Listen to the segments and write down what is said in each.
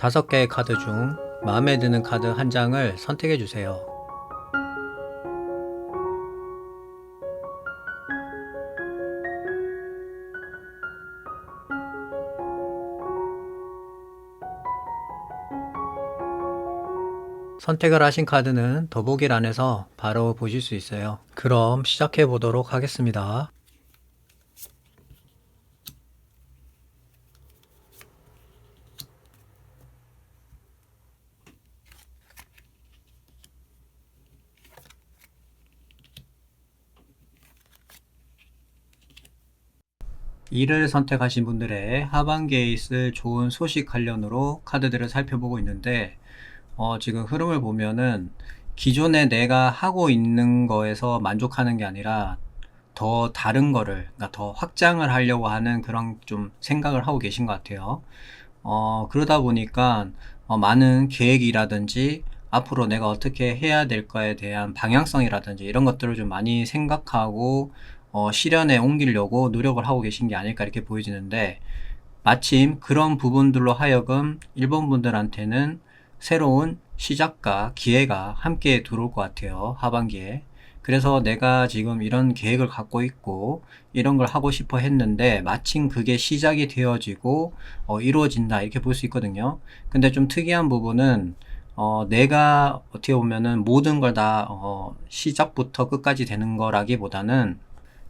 다섯 개의 카드 중 마음에 드는 카드 한 장을 선택해 주세요. 선택을 하신 카드는 더보기란에서 바로 보실 수 있어요. 그럼 시작해 보도록 하겠습니다. 이를 선택하신 분들의 하반기에 있을 좋은 소식 관련으로 카드들을 살펴보고 있는데, 어, 지금 흐름을 보면은 기존에 내가 하고 있는 거에서 만족하는 게 아니라 더 다른 거를, 그러니까 더 확장을 하려고 하는 그런 좀 생각을 하고 계신 것 같아요. 어, 그러다 보니까 어, 많은 계획이라든지 앞으로 내가 어떻게 해야 될까에 대한 방향성이라든지 이런 것들을 좀 많이 생각하고 어, 실현에 옮기려고 노력을 하고 계신 게 아닐까 이렇게 보여지는데 마침 그런 부분들로 하여금 일본 분들한테는 새로운 시작과 기회가 함께 들어올 것 같아요. 하반기에. 그래서 내가 지금 이런 계획을 갖고 있고 이런 걸 하고 싶어 했는데 마침 그게 시작이 되어지고 어, 이루어진다 이렇게 볼 수 있거든요. 근데 좀 특이한 부분은 어, 내가 어떻게 보면은 모든 걸 다 어, 시작부터 끝까지 되는 거라기보다는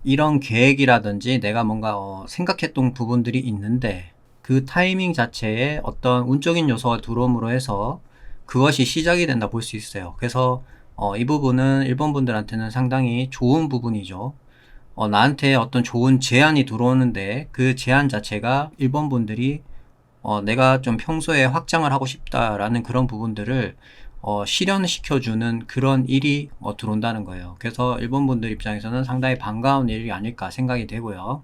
이런 계획이라든지 내가 뭔가 어, 생각했던 부분들이 있는데 그 타이밍 자체에 어떤 운적인 요소가 들어옴으로 해서 그것이 시작이 된다 볼 수 있어요. 그래서 어, 이 부분은 일본 분들한테는 상당히 좋은 부분이죠. 어, 나한테 어떤 좋은 제안이 들어오는데 그 제안 자체가 일본 분들이 어, 내가 좀 평소에 확장을 하고 싶다라는 그런 부분들을 어, 실현시켜주는 그런 일이 어, 들어온다는 거예요. 그래서 일본 분들 입장에서는 상당히 반가운 일이 아닐까 생각이 되고요.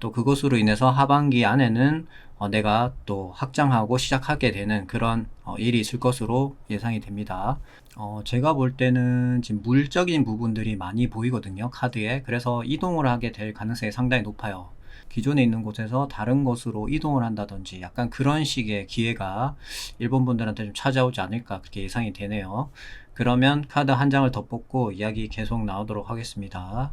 또 그것으로 인해서 하반기 안에는 어, 내가 또 확장하고 시작하게 되는 그런 어, 일이 있을 것으로 예상이 됩니다. 어, 제가 볼 때는 지금 물적인 부분들이 많이 보이거든요. 카드에. 그래서 이동을 하게 될 가능성이 상당히 높아요. 기존에 있는 곳에서 다른 곳으로 이동을 한다든지 약간 그런 식의 기회가 일본 분들한테 좀 찾아오지 않을까 그렇게 예상이 되네요. 그러면 카드 한 장을 더 뽑고 이야기 계속 나오도록 하겠습니다.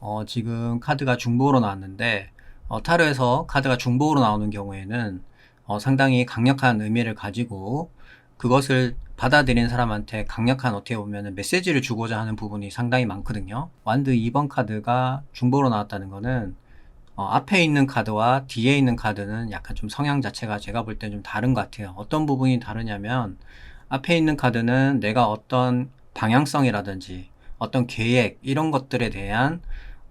어, 지금 카드가 중복으로 나왔는데 어, 타로에서 카드가 중복으로 나오는 경우에는 어, 상당히 강력한 의미를 가지고 그것을 받아들인 사람한테 강력한 어떻게 보면 메시지를 주고자 하는 부분이 상당히 많거든요. 완드 2번 카드가 중복으로 나왔다는 거는 어, 앞에 있는 카드와 뒤에 있는 카드는 약간 좀 성향 자체가 제가 볼때좀 다른 것 같아요. 어떤 부분이 다르냐면 앞에 있는 카드는 내가 어떤 방향성이라든지 어떤 계획 이런 것들에 대한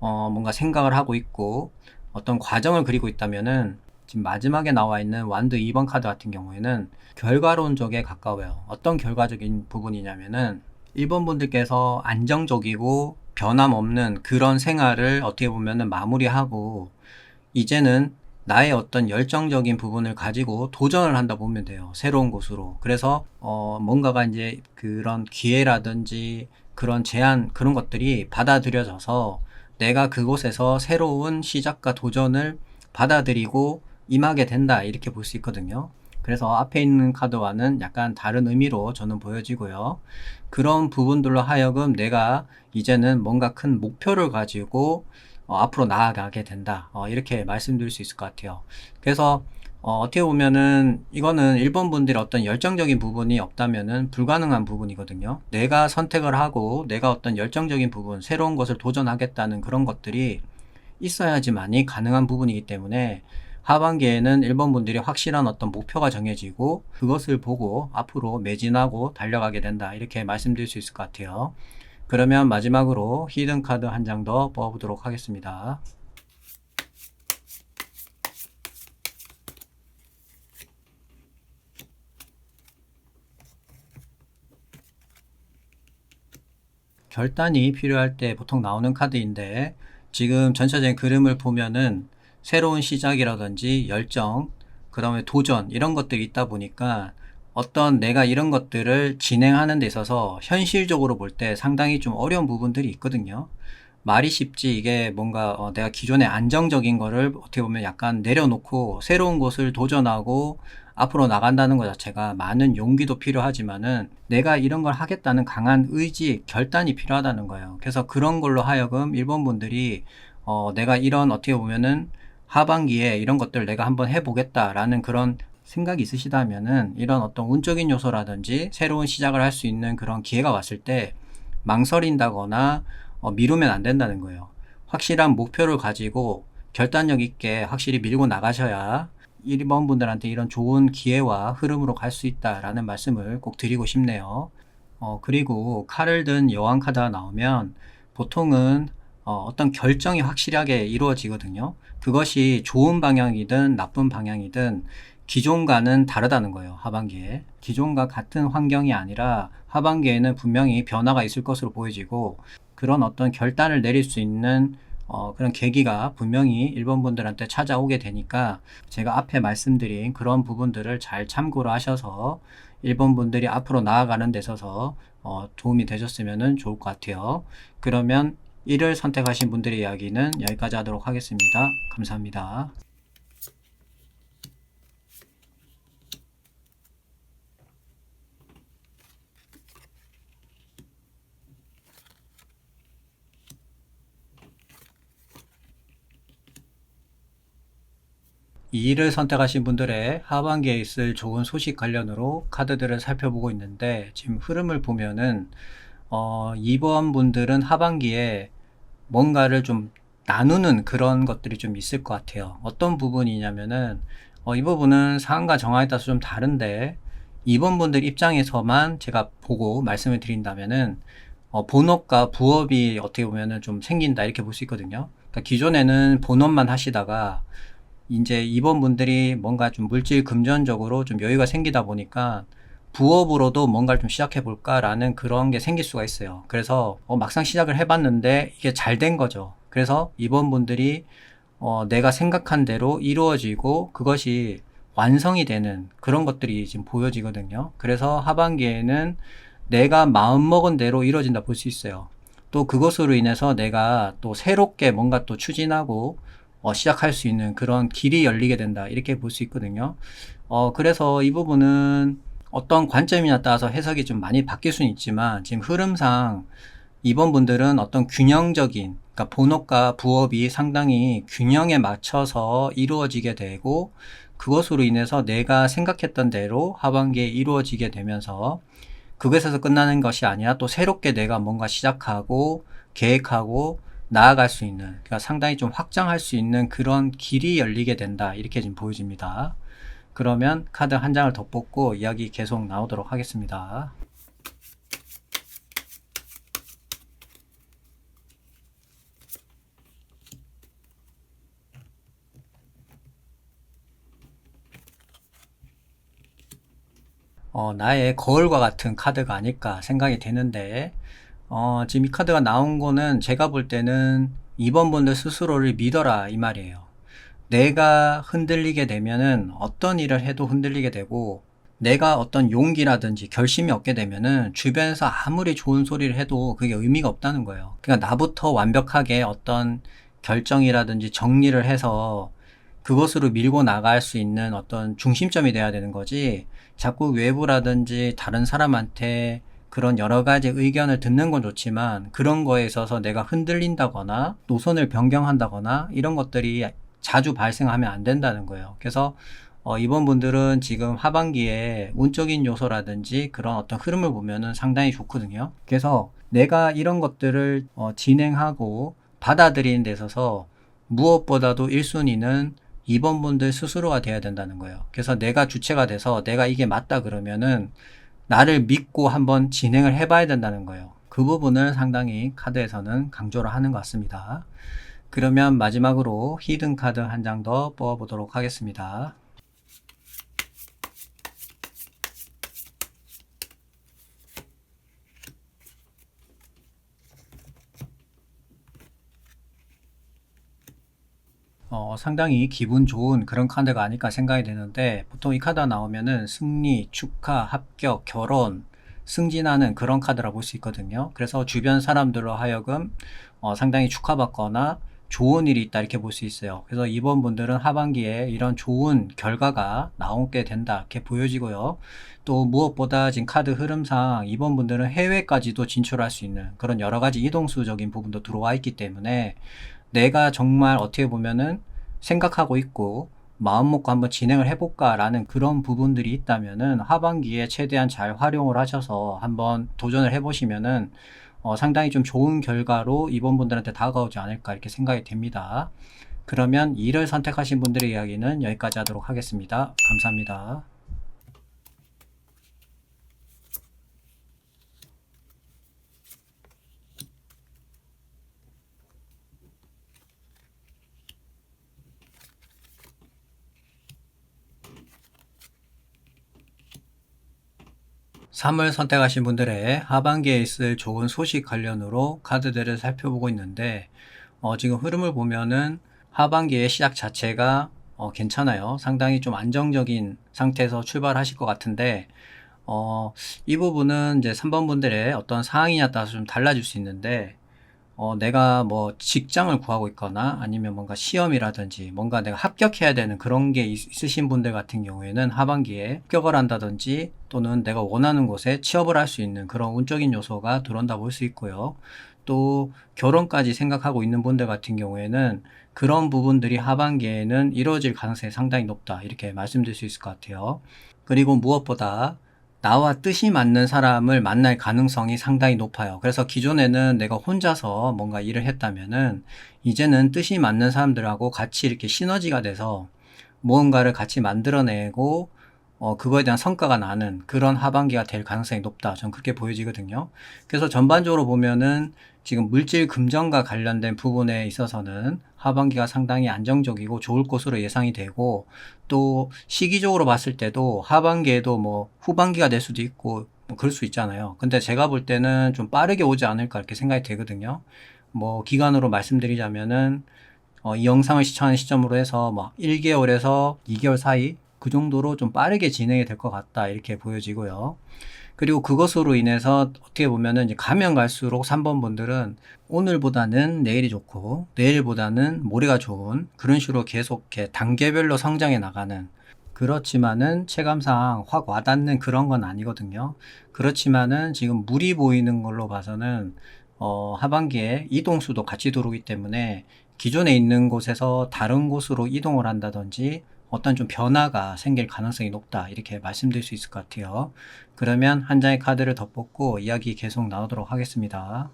어, 뭔가 생각을 하고 있고 어떤 과정을 그리고 있다면은 지금 마지막에 나와 있는 완드 2번 카드 같은 경우에는 결과론적에 가까워요. 어떤 결과적인 부분이냐면은 1번 분들께서 안정적이고 변함없는 그런 생활을 어떻게 보면은 마무리하고 이제는 나의 어떤 열정적인 부분을 가지고 도전을 한다 보면 돼요. 새로운 곳으로. 그래서 어 뭔가가 이제 그런 기회라든지 그런 제안 그런 것들이 받아들여져서 내가 그곳에서 새로운 시작과 도전을 받아들이고 임하게 된다 이렇게 볼 수 있거든요. 그래서 앞에 있는 카드와는 약간 다른 의미로 저는 보여지고요. 그런 부분들로 하여금 내가 이제는 뭔가 큰 목표를 가지고 어, 앞으로 나아가게 된다. 어, 이렇게 말씀드릴 수 있을 것 같아요. 그래서 어, 어떻게 보면은 이거는 일본 분들이 어떤 열정적인 부분이 없다면은 불가능한 부분이거든요. 내가 선택을 하고 내가 어떤 열정적인 부분, 새로운 것을 도전하겠다는 그런 것들이 있어야지만이 가능한 부분이기 때문에 하반기에는 일본 분들이 확실한 어떤 목표가 정해지고 그것을 보고 앞으로 매진하고 달려가게 된다. 이렇게 말씀드릴 수 있을 것 같아요. 그러면 마지막으로 히든 카드 한 장 더 뽑아보도록 하겠습니다. 결단이 필요할 때 보통 나오는 카드인데 지금 전체적인 그림을 보면은 새로운 시작이라든지 열정, 그 다음에 도전 이런 것들이 있다 보니까 어떤 내가 이런 것들을 진행하는 데 있어서 현실적으로 볼 때 상당히 좀 어려운 부분들이 있거든요. 말이 쉽지 이게 뭔가 어, 내가 기존에 안정적인 거를 어떻게 보면 약간 내려놓고 새로운 곳을 도전하고 앞으로 나간다는 것 자체가 많은 용기도 필요하지만은 내가 이런 걸 하겠다는 강한 의지, 결단이 필요하다는 거예요. 그래서 그런 걸로 하여금 일본 분들이 어, 내가 이런 어떻게 보면은 하반기에 이런 것들 내가 한번 해보겠다라는 그런 생각이 있으시다면은 이런 어떤 운적인 요소라든지 새로운 시작을 할 수 있는 그런 기회가 왔을 때 망설인다거나 어, 미루면 안 된다는 거예요. 확실한 목표를 가지고 결단력 있게 확실히 밀고 나가셔야 1번 분들한테 이런 좋은 기회와 흐름으로 갈 수 있다라는 말씀을 꼭 드리고 싶네요. 어, 그리고 칼을 든 여왕 카드가 나오면 보통은 어, 어떤 결정이 확실하게 이루어지거든요. 그것이 좋은 방향이든 나쁜 방향이든 기존과는 다르다는 거예요. 하반기에. 기존과 같은 환경이 아니라 하반기에는 분명히 변화가 있을 것으로 보여지고 그런 어떤 결단을 내릴 수 있는 어, 그런 계기가 분명히 일본 분들한테 찾아오게 되니까 제가 앞에 말씀드린 그런 부분들을 잘 참고를 하셔서 일본 분들이 앞으로 나아가는 데 있어서 어, 도움이 되셨으면 좋을 것 같아요. 그러면 1을 선택하신 분들의 이야기는 여기까지 하도록 하겠습니다. 감사합니다. 이 일을 선택하신 분들의 하반기에 있을 좋은 소식 관련으로 카드들을 살펴보고 있는데 지금 흐름을 보면은 어, 이번 분들은 하반기에 뭔가를 좀 나누는 그런 것들이 좀 있을 것 같아요. 어떤 부분이냐면은 어, 이 부분은 상황과 정황에 따라서 좀 다른데 이번 분들 입장에서만 제가 보고 말씀을 드린다면은 어, 본업과 부업이 어떻게 보면은 좀 생긴다 이렇게 볼 수 있거든요. 그러니까 기존에는 본업만 하시다가 이제 이번 분들이 뭔가 좀 물질 금전적으로 좀 여유가 생기다 보니까 부업으로도 뭔가를 좀 시작해 볼까라는 그런 게 생길 수가 있어요. 그래서 어, 막상 시작을 해봤는데 이게 잘 된 거죠. 그래서 이번 분들이 어, 내가 생각한 대로 이루어지고 그것이 완성이 되는 그런 것들이 지금 보여지거든요. 그래서 하반기에는 내가 마음먹은 대로 이루어진다 볼 수 있어요. 또 그것으로 인해서 내가 또 새롭게 뭔가 또 추진하고 어, 시작할 수 있는 그런 길이 열리게 된다. 이렇게 볼 수 있거든요. 어, 그래서 이 부분은 어떤 관점이냐 따라서 해석이 좀 많이 바뀔 수는 있지만 지금 흐름상 이번 분들은 어떤 균형적인 그러니까 본업과 부업이 상당히 균형에 맞춰서 이루어지게 되고 그것으로 인해서 내가 생각했던 대로 하반기에 이루어지게 되면서 그것에서 끝나는 것이 아니라 또 새롭게 내가 뭔가 시작하고 계획하고 나아갈 수 있는, 그러니까 상당히 좀 확장할 수 있는 그런 길이 열리게 된다. 이렇게 지금 보여집니다. 그러면 카드 한 장을 더 뽑고 이야기 계속 나오도록 하겠습니다. 어, 나의 거울과 같은 카드가 아닐까 생각이 되는데, 어, 지금 이 카드가 나온 거는 제가 볼 때는 2번 분들 스스로를 믿어라 이 말이에요. 내가 흔들리게 되면은 어떤 일을 해도 흔들리게 되고 내가 어떤 용기라든지 결심이 없게 되면은 주변에서 아무리 좋은 소리를 해도 그게 의미가 없다는 거예요. 그러니까 나부터 완벽하게 어떤 결정이라든지 정리를 해서 그것으로 밀고 나갈 수 있는 어떤 중심점이 돼야 되는 거지 자꾸 외부라든지 다른 사람한테 그런 여러 가지 의견을 듣는 건 좋지만 그런 거에 있어서 내가 흔들린다거나 노선을 변경한다거나 이런 것들이 자주 발생하면 안 된다는 거예요. 그래서 어, 이번 분들은 지금 하반기에 운적인 요소라든지 그런 어떤 흐름을 보면은 상당히 좋거든요. 그래서 내가 이런 것들을 어, 진행하고 받아들이는 데 있어서 무엇보다도 1순위는 이번 분들 스스로가 돼야 된다는 거예요. 그래서 내가 주체가 돼서 내가 이게 맞다 그러면은 나를 믿고 한번 진행을 해봐야 된다는 거예요. 그 부분을 상당히 카드에서는 강조를 하는 것 같습니다. 그러면 마지막으로 히든 카드 한 장 더 뽑아보도록 하겠습니다. 어, 상당히 기분 좋은 그런 카드가 아닐까 생각이 되는데 보통 이 카드가 나오면은 승리, 축하, 합격, 결혼, 승진하는 그런 카드라 볼 수 있거든요. 그래서 주변 사람들로 하여금 어, 상당히 축하받거나 좋은 일이 있다 이렇게 볼 수 있어요. 그래서 이번 분들은 하반기에 이런 좋은 결과가 나오게 된다 이렇게 보여지고요. 또 무엇보다 지금 카드 흐름상 이번 분들은 해외까지도 진출할 수 있는 그런 여러 가지 이동수적인 부분도 들어와 있기 때문에 내가 정말 어떻게 보면은 생각하고 있고 마음 먹고 한번 진행을 해볼까라는 그런 부분들이 있다면은 하반기에 최대한 잘 활용을 하셔서 한번 도전을 해보시면은 어, 상당히 좀 좋은 결과로 이번 분들한테 다가오지 않을까 이렇게 생각이 됩니다. 그러면 이를 선택하신 분들의 이야기는 여기까지 하도록 하겠습니다. 감사합니다. 삼을 선택하신 분들의 하반기에 있을 좋은 소식 관련으로 카드들을 살펴보고 있는데, 어, 지금 흐름을 보면은 하반기의 시작 자체가 어, 괜찮아요. 상당히 좀 안정적인 상태에서 출발하실 것 같은데, 어, 이 부분은 이제 3번 분들의 어떤 상황이냐 따라서 좀 달라질 수 있는데, 어, 내가 뭐 직장을 구하고 있거나 아니면 뭔가 시험이라든지 뭔가 내가 합격해야 되는 그런 게 있- 있으신 분들 같은 경우에는 하반기에 합격을 한다든지 또는 내가 원하는 곳에 취업을 할 수 있는 그런 운적인 요소가 들어온다 볼 수 있고요. 또 결혼까지 생각하고 있는 분들 같은 경우에는 그런 부분들이 하반기에는 이루어질 가능성이 상당히 높다. 이렇게 말씀드릴 수 있을 것 같아요. 그리고 무엇보다 나와 뜻이 맞는 사람을 만날 가능성이 상당히 높아요. 그래서 기존에는 내가 혼자서 뭔가 일을 했다면은 이제는 뜻이 맞는 사람들하고 같이 이렇게 시너지가 돼서 무언가를 같이 만들어내고 어, 그거에 대한 성과가 나는 그런 하반기가 될 가능성이 높다. 저는 그렇게 보여지거든요. 그래서 전반적으로 보면은 지금 물질 금전과 관련된 부분에 있어서는 하반기가 상당히 안정적이고 좋을 것으로 예상이 되고 또 시기적으로 봤을 때도 하반기에도 뭐 후반기가 될 수도 있고 뭐 그럴 수 있잖아요. 근데 제가 볼 때는 좀 빠르게 오지 않을까 이렇게 생각이 되거든요. 뭐 기간으로 말씀드리자면은 어, 이 영상을 시청하는 시점으로 해서 뭐 1개월에서 2개월 사이 그 정도로 좀 빠르게 진행이 될 것 같다 이렇게 보여지고요. 그리고 그것으로 인해서 어떻게 보면은 이제 가면 갈수록 3번 분들은 오늘보다는 내일이 좋고 내일보다는 모레가 좋은 그런 식으로 계속 이렇게 단계별로 성장해 나가는 그렇지만은 체감상 확 와닿는 그런 건 아니거든요. 그렇지만은 지금 물이 보이는 걸로 봐서는 어, 하반기에 이동수도 같이 들어오기 때문에 기존에 있는 곳에서 다른 곳으로 이동을 한다든지 어떤 좀 변화가 생길 가능성이 높다. 이렇게 말씀드릴 수 있을 것 같아요. 그러면 한 장의 카드를 더 뽑고 이야기 계속 나누도록 하겠습니다.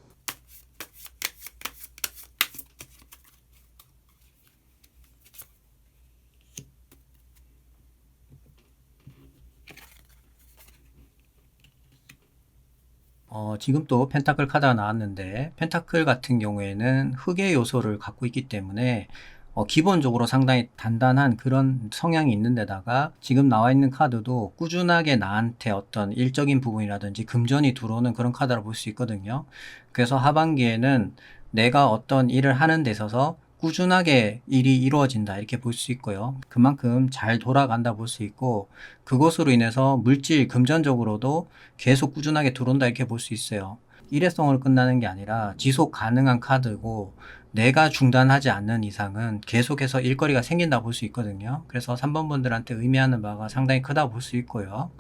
어, 지금 또 펜타클 카드가 나왔는데, 펜타클 같은 경우에는 흑의 요소를 갖고 있기 때문에, 어, 기본적으로 상당히 단단한 그런 성향이 있는 데다가, 지금 나와 있는 카드도 꾸준하게 나한테 어떤 일적인 부분이라든지 금전이 들어오는 그런 카드라 볼 수 있거든요. 그래서 하반기에는 내가 어떤 일을 하는 데 있어서 꾸준하게 일이 이루어진다 이렇게 볼 수 있고요. 그만큼 잘 돌아간다 볼 수 있고 그것으로 인해서 물질 금전적으로도 계속 꾸준하게 들어온다 이렇게 볼 수 있어요. 일회성으로 끝나는 게 아니라 지속 가능한 카드고 내가 중단하지 않는 이상은 계속해서 일거리가 생긴다 볼 수 있거든요. 그래서 3번 분들한테 의미하는 바가 상당히 크다 볼 수 있고요.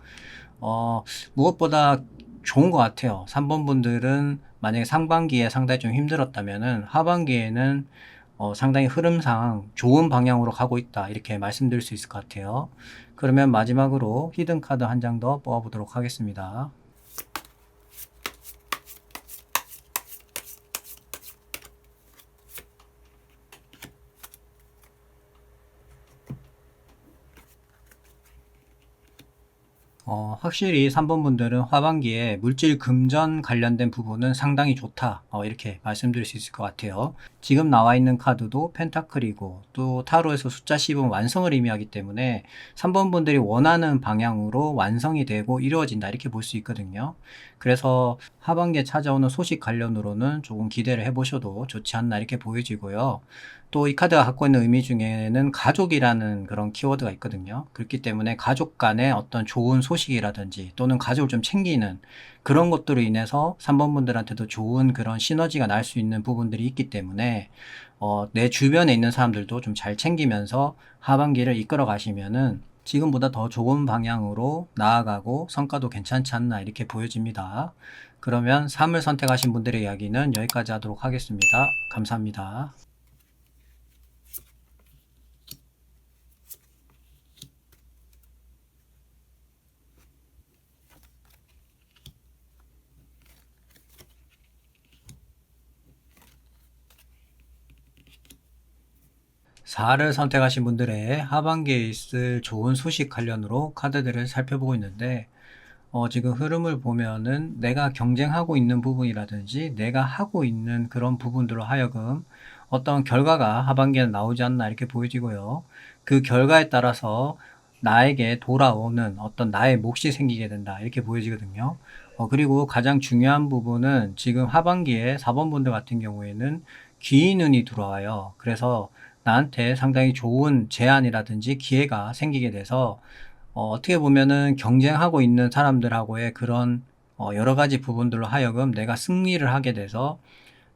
어, 무엇보다 좋은 것 같아요. 3번 분들은 만약에 상반기에 상당히 좀 힘들었다면은 하반기에는 어, 상당히 흐름상 좋은 방향으로 가고 있다. 이렇게 말씀드릴 수 있을 것 같아요. 그러면 마지막으로 히든 카드 한 장 더 뽑아보도록 하겠습니다. 어, 확실히 3번 분들은 하반기에 물질 금전 관련된 부분은 상당히 좋다. 어, 이렇게 말씀드릴 수 있을 것 같아요. 지금 나와 있는 카드도 펜타클이고 또 타로에서 숫자 10은 완성을 의미하기 때문에 3번 분들이 원하는 방향으로 완성이 되고 이루어진다. 이렇게 볼 수 있거든요. 그래서 하반기에 찾아오는 소식 관련으로는 조금 기대를 해보셔도 좋지 않나 이렇게 보여지고요. 또 이 카드가 갖고 있는 의미 중에는 가족이라는 그런 키워드가 있거든요. 그렇기 때문에 가족 간의 어떤 좋은 소식이라든지 또는 가족을 좀 챙기는 그런 것들로 인해서 3번 분들한테도 좋은 그런 시너지가 날 수 있는 부분들이 있기 때문에 어, 내 주변에 있는 사람들도 좀 잘 챙기면서 하반기를 이끌어 가시면은 지금보다 더 좋은 방향으로 나아가고 성과도 괜찮지 않나 이렇게 보여집니다. 그러면 삶을 선택하신 분들의 이야기는 여기까지 하도록 하겠습니다. 감사합니다. 사를 선택하신 분들의 하반기에 있을 좋은 소식 관련으로 카드들을 살펴보고 있는데, 어, 지금 흐름을 보면은 내가 경쟁하고 있는 부분이라든지 내가 하고 있는 그런 부분들로 하여금 어떤 결과가 하반기에 나오지 않나 이렇게 보여지고요. 그 결과에 따라서 나에게 돌아오는 어떤 나의 몫이 생기게 된다 이렇게 보여지거든요. 어, 그리고 가장 중요한 부분은 지금 하반기에 4번 분들 같은 경우에는 기인운이 들어와요. 그래서 나한테 상당히 좋은 제안이라든지 기회가 생기게 돼서 어, 어떻게 보면은 경쟁하고 있는 사람들하고의 그런 어, 여러 가지 부분들로 하여금 내가 승리를 하게 돼서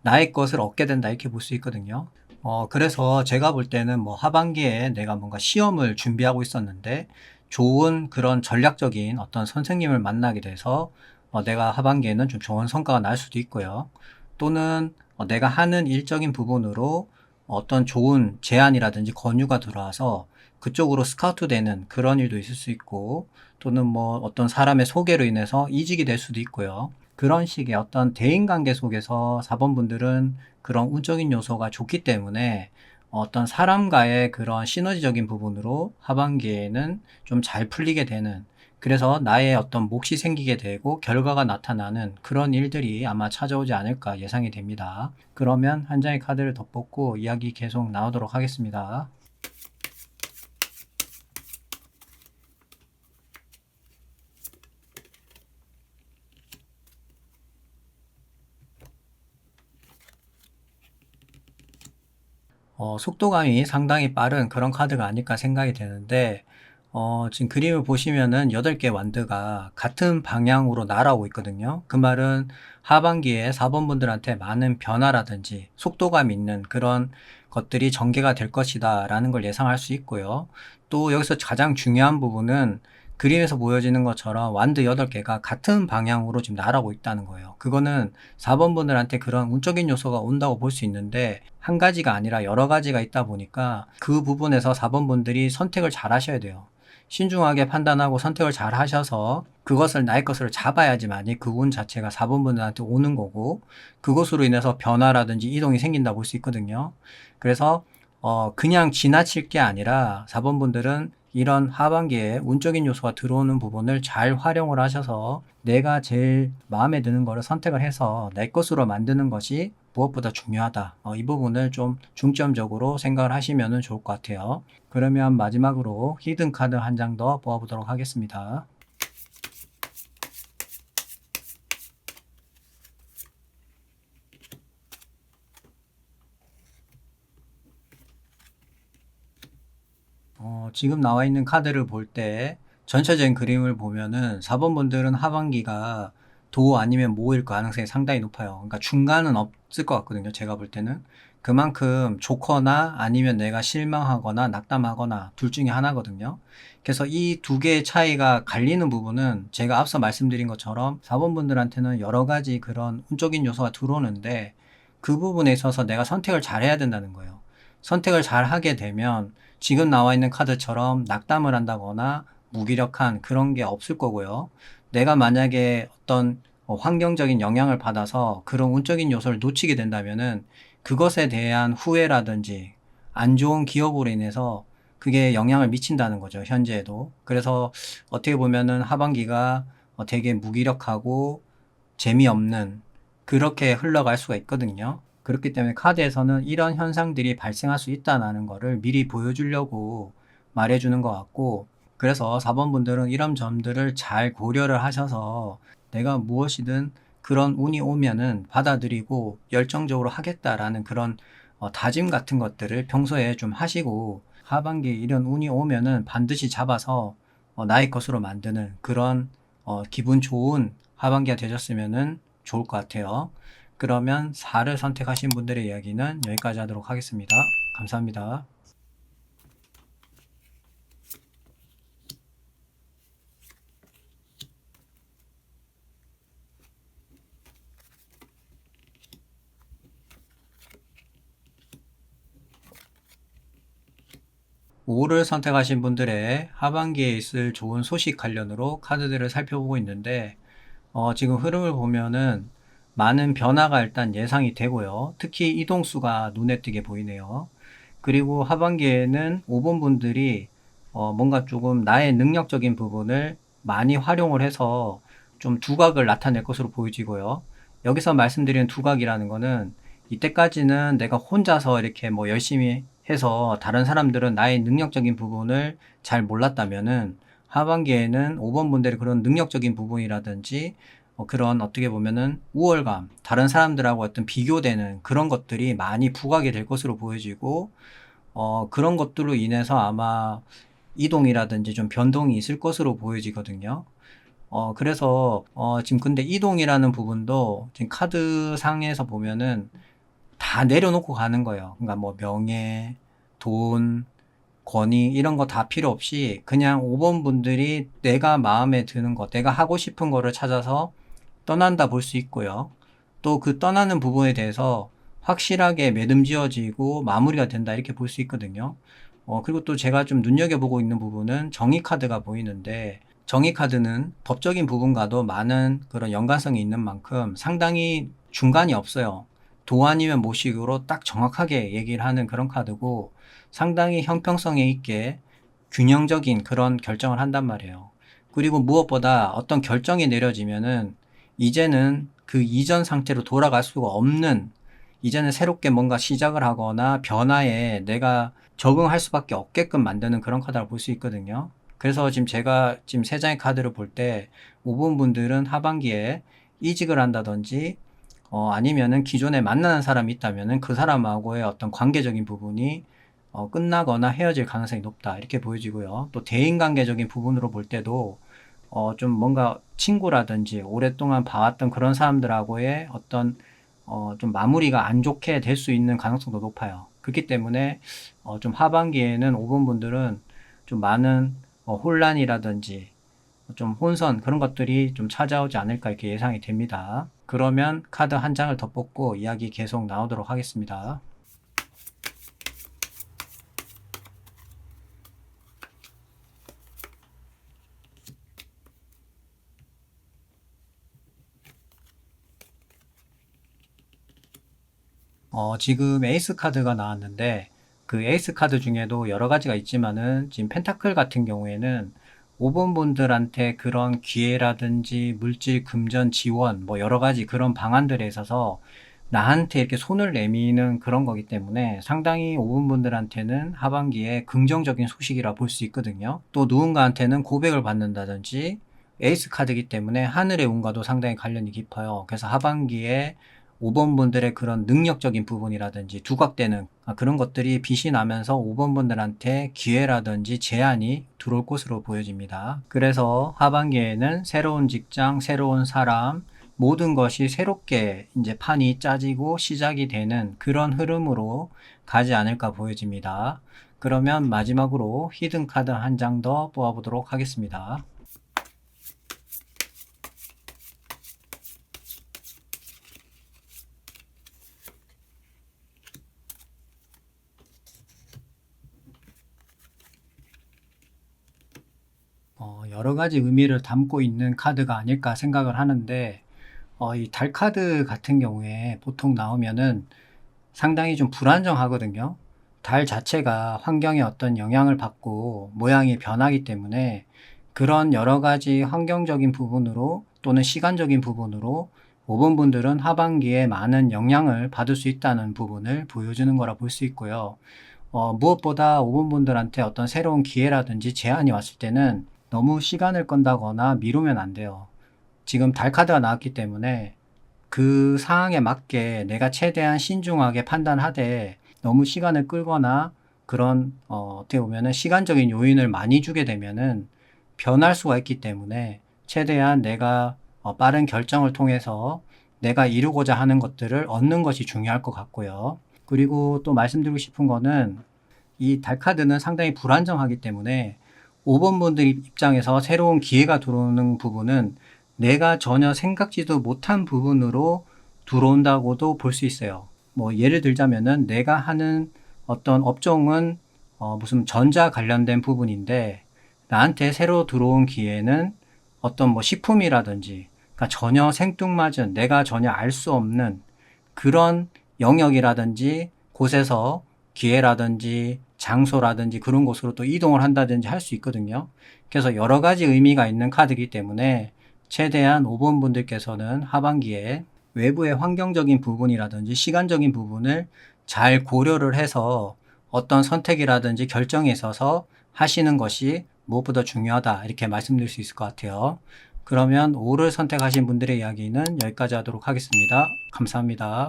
나의 것을 얻게 된다 이렇게 볼 수 있거든요. 어, 그래서 제가 볼 때는 뭐 하반기에 내가 뭔가 시험을 준비하고 있었는데 좋은 그런 전략적인 어떤 선생님을 만나게 돼서 어, 내가 하반기에는 좀 좋은 성과가 날 수도 있고요. 또는 어, 내가 하는 일적인 부분으로 어떤 좋은 제안이라든지 권유가 들어와서 그쪽으로 스카우트 되는 그런 일도 있을 수 있고 또는 뭐 어떤 사람의 소개로 인해서 이직이 될 수도 있고요. 그런 식의 어떤 대인 관계 속에서 4번 분들은 그런 운적인 요소가 좋기 때문에 어떤 사람과의 그런 시너지적인 부분으로 하반기에는 좀 잘 풀리게 되는 그래서 나의 어떤 몫이 생기게 되고 결과가 나타나는 그런 일들이 아마 찾아오지 않을까 예상이 됩니다. 그러면 한 장의 카드를 덧붙고 이야기 계속 나오도록 하겠습니다. 어, 속도감이 상당히 빠른 그런 카드가 아닐까 생각이 되는데, 어, 지금 그림을 보시면은 8개 완드가 같은 방향으로 날아오고 있거든요. 그 말은 하반기에 4번 분들한테 많은 변화라든지 속도감 있는 그런 것들이 전개가 될 것이다 라는 걸 예상할 수 있고요. 또 여기서 가장 중요한 부분은 그림에서 보여지는 것처럼 완드 8개가 같은 방향으로 지금 날아오고 있다는 거예요. 그거는 4번 분들한테 그런 운적인 요소가 온다고 볼 수 있는데 한 가지가 아니라 여러 가지가 있다 보니까 그 부분에서 4번 분들이 선택을 잘 하셔야 돼요. 신중하게 판단하고 선택을 잘 하셔서 그것을 나의 것으로 잡아야지만이 그 운 자체가 4번 분들한테 오는 거고 그것으로 인해서 변화라든지 이동이 생긴다 볼 수 있거든요. 그래서 어 그냥 지나칠 게 아니라 4번 분들은 이런 하반기에 운적인 요소가 들어오는 부분을 잘 활용을 하셔서 내가 제일 마음에 드는 거를 선택을 해서 내 것으로 만드는 것이 무엇보다 중요하다. 어, 이 부분을 좀 중점적으로 생각을 하시면 좋을 것 같아요. 그러면 마지막으로 히든 카드 한 장 더 뽑아보도록 하겠습니다. 어, 지금 나와 있는 카드를 볼 때 전체적인 그림을 보면은 4번 분들은 하반기가 도 아니면 모일 가능성이 상당히 높아요. 그러니까 중간은 없을 것 같거든요. 제가 볼 때는. 그만큼 좋거나 아니면 내가 실망하거나 낙담하거나 둘 중에 하나거든요. 그래서 이 두 개의 차이가 갈리는 부분은 제가 앞서 말씀드린 것처럼 4번 분들한테는 여러 가지 그런 운적인 요소가 들어오는데 그 부분에 있어서 내가 선택을 잘 해야 된다는 거예요. 선택을 잘 하게 되면 지금 나와 있는 카드처럼 낙담을 한다거나 무기력한 그런 게 없을 거고요. 내가 만약에 어떤 어, 환경적인 영향을 받아서 그런 운적인 요소를 놓치게 된다면은 그것에 대한 후회라든지 안 좋은 기억으로 인해서 그게 영향을 미친다는 거죠, 현재에도. 그래서 어떻게 보면은 하반기가 어, 되게 무기력하고 재미없는 그렇게 흘러갈 수가 있거든요. 그렇기 때문에 카드에서는 이런 현상들이 발생할 수 있다는 거를 미리 보여주려고 말해주는 것 같고, 그래서 4번 분들은 이런 점들을 잘 고려를 하셔서 내가 무엇이든 그런 운이 오면은 받아들이고 열정적으로 하겠다라는 그런 어, 다짐 같은 것들을 평소에 좀 하시고 하반기에 이런 운이 오면은 반드시 잡아서 어, 나의 것으로 만드는 그런 어, 기분 좋은 하반기가 되셨으면은 좋을 것 같아요. 그러면 4를 선택하신 분들의 이야기는 여기까지 하도록 하겠습니다. 감사합니다. 오를 선택하신 분들의 하반기에 있을 좋은 소식 관련으로 카드들을 살펴보고 있는데, 어, 지금 흐름을 보면은 많은 변화가 일단 예상이 되고요. 특히 이동수가 눈에 띄게 보이네요. 그리고 하반기에는 5번 분들이 어, 뭔가 조금 나의 능력적인 부분을 많이 활용을 해서 좀 두각을 나타낼 것으로 보여지고요. 여기서 말씀드리는 두각이라는 거는 이때까지는 내가 혼자서 이렇게 뭐 열심히 해서 다른 사람들은 나의 능력적인 부분을 잘 몰랐다면은 하반기에는 5번 분들의 그런 능력적인 부분이라든지 어, 그런 어떻게 보면은 우월감, 다른 사람들하고 어떤 비교되는 그런 것들이 많이 부각이 될 것으로 보여지고 어, 그런 것들로 인해서 아마 이동이라든지 좀 변동이 있을 것으로 보여지거든요. 어, 그래서, 어, 지금 근데 이동이라는 부분도 지금 카드 상에서 보면은 다 내려놓고 가는 거예요. 그러니까 뭐 명예, 돈, 권위 이런 거 다 필요 없이 그냥 5번 분들이 내가 마음에 드는 거, 내가 하고 싶은 거를 찾아서 떠난다 볼 수 있고요. 또 그 떠나는 부분에 대해서 확실하게 매듭지어지고 마무리가 된다 이렇게 볼 수 있거든요. 어, 그리고 또 제가 좀 눈여겨보고 있는 부분은 정의 카드가 보이는데 정의 카드는 법적인 부분과도 많은 그런 연관성이 있는 만큼 상당히 중간이 없어요. 도 아니면 모식으로 딱 정확하게 얘기를 하는 그런 카드고 상당히 형평성에 있게 균형적인 그런 결정을 한단 말이에요. 그리고 무엇보다 어떤 결정이 내려지면은 이제는 그 이전 상태로 돌아갈 수가 없는 이제는 새롭게 뭔가 시작을 하거나 변화에 내가 적응할 수밖에 없게끔 만드는 그런 카드를 볼 수 있거든요. 그래서 지금 제가 지금 세 장의 카드를 볼 때 5번 분들은 하반기에 이직을 한다든지 어, 아니면은 기존에 만나는 사람이 있다면은 그 사람하고의 어떤 관계적인 부분이 어, 끝나거나 헤어질 가능성이 높다. 이렇게 보여지고요. 또 대인관계적인 부분으로 볼 때도 어, 좀 뭔가 친구라든지 오랫동안 봐왔던 그런 사람들하고의 어떤 어, 좀 마무리가 안 좋게 될 수 있는 가능성도 높아요. 그렇기 때문에 어, 좀 하반기에는 5번 분들은 좀 많은 어, 혼란이라든지 좀 혼선 그런 것들이 좀 찾아오지 않을까 이렇게 예상이 됩니다. 그러면 카드 한 장을 더 뽑고 이야기 계속 나오도록 하겠습니다. 어, 지금 에이스 카드가 나왔는데 그 에이스 카드 중에도 여러 가지가 있지만은 지금 펜타클 같은 경우에는 5번 분들한테 그런 기회라든지 물질 금전 지원 뭐 여러 가지 그런 방안들에 있어서 나한테 이렇게 손을 내미는 그런 거기 때문에 상당히 5번 분들한테는 하반기에 긍정적인 소식이라 볼 수 있거든요. 또 누군가한테는 고백을 받는다든지 에이스 카드이기 때문에 하늘의 운과도 상당히 관련이 깊어요. 그래서 하반기에 5번 분들의 그런 능력적인 부분이라든지 두각되는 아, 그런 것들이 빛이 나면서 5번 분들한테 기회라든지 제안이 들어올 것으로 보여집니다. 그래서 하반기에는 새로운 직장, 새로운 사람, 모든 것이 새롭게 이제 판이 짜지고 시작이 되는 그런 흐름으로 가지 않을까 보여집니다. 그러면 마지막으로 히든 카드 한 장 더 뽑아보도록 하겠습니다. 어, 여러 가지 의미를 담고 있는 카드가 아닐까 생각을 하는데, 어, 이 달 카드 같은 경우에 보통 나오면은 상당히 좀 불안정하거든요. 달 자체가 환경에 어떤 영향을 받고 모양이 변하기 때문에 그런 여러 가지 환경적인 부분으로 또는 시간적인 부분으로 5번 분들은 하반기에 많은 영향을 받을 수 있다는 부분을 보여주는 거라 볼 수 있고요. 어, 무엇보다 5번 분들한테 어떤 새로운 기회라든지 제안이 왔을 때는 너무 시간을 끈다거나 미루면 안 돼요. 지금 달 카드가 나왔기 때문에 그 상황에 맞게 내가 최대한 신중하게 판단하되 너무 시간을 끌거나 그런 어, 어떻게 보면은 시간적인 요인을 많이 주게 되면은 변할 수가 있기 때문에 최대한 내가 어, 빠른 결정을 통해서 내가 이루고자 하는 것들을 얻는 것이 중요할 것 같고요. 그리고 또 말씀드리고 싶은 거는 이 달 카드는 상당히 불안정하기 때문에 5번 분들 입장에서 새로운 기회가 들어오는 부분은 내가 전혀 생각지도 못한 부분으로 들어온다고도 볼 수 있어요. 뭐 예를 들자면은 내가 하는 어떤 업종은 어 무슨 전자 관련된 부분인데 나한테 새로 들어온 기회는 어떤 뭐 식품이라든지 그러니까 전혀 생뚱맞은 내가 전혀 알 수 없는 그런 영역이라든지 곳에서 기회라든지 장소라든지 그런 곳으로 또 이동을 한다든지 할 수 있거든요. 그래서 여러 가지 의미가 있는 카드이기 때문에 최대한 5번 분들께서는 하반기에 외부의 환경적인 부분이라든지 시간적인 부분을 잘 고려를 해서 어떤 선택이라든지 결정에 있어서 하시는 것이 무엇보다 중요하다 이렇게 말씀드릴 수 있을 것 같아요. 그러면 5를 선택하신 분들의 이야기는 여기까지 하도록 하겠습니다. 감사합니다.